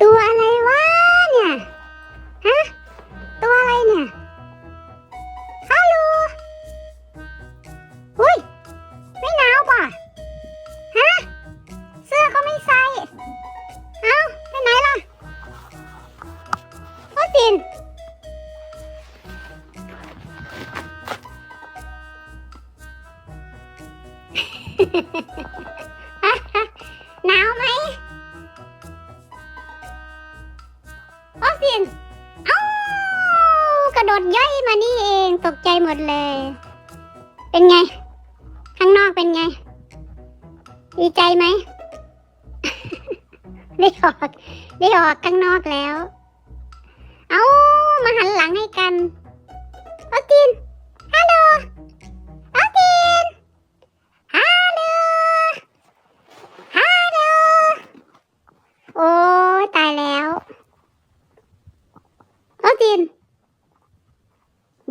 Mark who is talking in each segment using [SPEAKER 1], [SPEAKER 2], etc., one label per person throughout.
[SPEAKER 1] ตัวอะไรวะเนี่ยฮะตัวอะไรเนี่ยฮัลโหลอุ้ยไม่หนาวป่ะฮะเสื้อก็ไม่ใส่เอ้าไปไหนล่ะโอตินเฮ้ ตกใจหมดเลย เป็นไง ข้างนอกเป็นไง ดีใจไหม ได้ออก ได้ออกข้างนอกแล้ว เอามาหันหลังให้กัน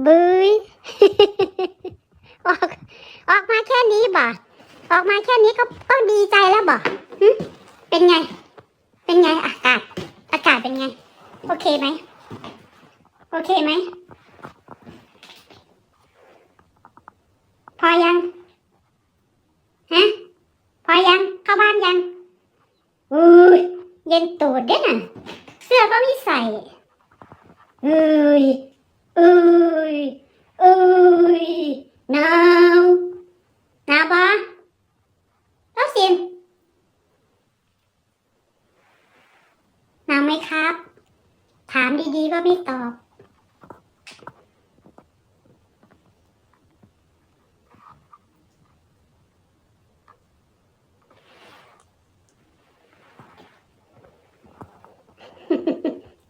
[SPEAKER 1] บุยออกออกมาแค่นี้บ่ออกมาแค่นี้ก็ก็ดีใจแล้วบ่เป็นไง เป็นไงอากาศ อากาศเป็นไง โอเคไหม โอเคไหม พอยัง ฮะ พอยัง เข้าบ้านยังอุ้ยเย็นตูดเด้น่ะเสื้อก็ไม่ใส่เอ้ย เอ้ยเอ้ยหนาวหนาวปะต้องสินหนาวไหมครับ ถามดีๆก็ไม่ตอบ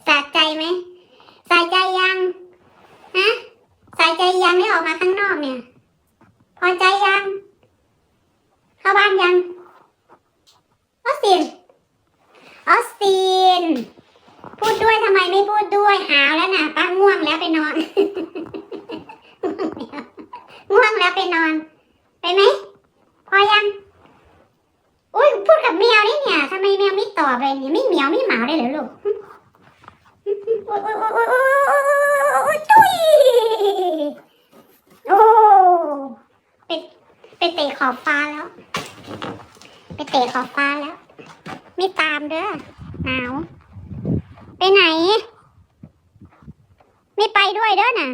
[SPEAKER 1] สะใจไหมสะใจยัง ฮะสะใจยังได้ออกมาข้างนอกเนี่ย พอใจยัง เข้าบ้านยัง ออสติน ออสติน พูดด้วยทำไมไม่พูดด้วยหาวแล้วนะป้าง่วงแล้วไปนอน ง่วงแล้วไปนอน ไปไหม พอยังอุ้ยพูดกับแมวนี่เนี่ยทำไมแมวไม่ตอบเลยเนี่ยไม่เหมียวไม่หมาเลยเหรอลูก โอ้ยโอ้ยโอ้ยโอ้ยโอ้ยโอ้ยจุยโอ้ไปไป เตะขอบฟ้าแล้ว ไปเตะขอบฟ้าแล้ว ไม่ตามเด้อหนาว ไปไหน ไม่ไปด้วยเด้อน่ะ